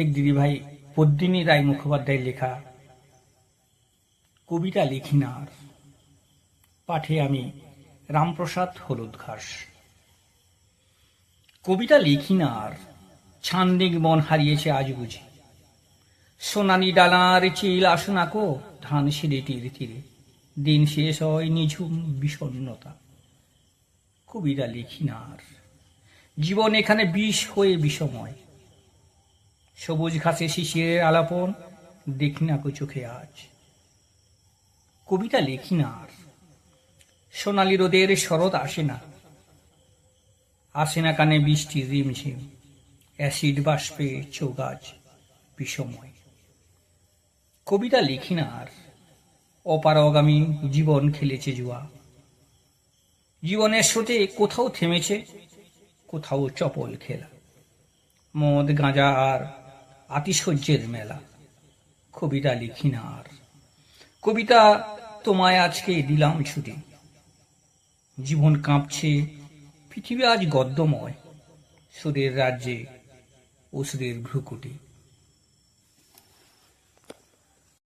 প্রত্যেক দিদিভাই পদ্মিনী রায় মুখোপাধ্যায়ের লেখা কবিতা লিখি না আর পাঠে আমি রামপ্রসাদ হলুদ ঘাস। কবিতা লিখি না আর ছান্দিক মন হারিয়েছে আজ বুঝি। সোনালি ডালার চিল আসনাকো ধান সিঁড়ে তীরে তীরে। দিন শেষ হয় নিঝুম বিষণ্ণতা। কবিতা লিখি না আর জীবন এখানে বিষ হয়ে বিষময়। সবুজ ঘাসে শিশিরের আলাপন, দেখি না চোখে আজ। কবিতা লিখি না আর, সোনালি রোদের শরৎ আসে না। আসে না কানে বৃষ্টি রিমঝিম অ্যাসিড বাষ্পে চৌগাছ বিষময়। কবিতা লিখি না আর অপারগামী জীবন খেলেছে জুয়া। জীবনের স্রোতে কোথাও থেমেছে, কোথাও চপল খেলা। মদ, গাঁজা আর আতিশয্যের মেলা। কবিতা লিখি না আর। কবিতা তোমায় আজকে দিলাম ছুটি। জীবন কাঁপছে, পৃথিবী আজ গদ্যময়। সুরের রাজ্যে অসুরের ভ্রুকুটি।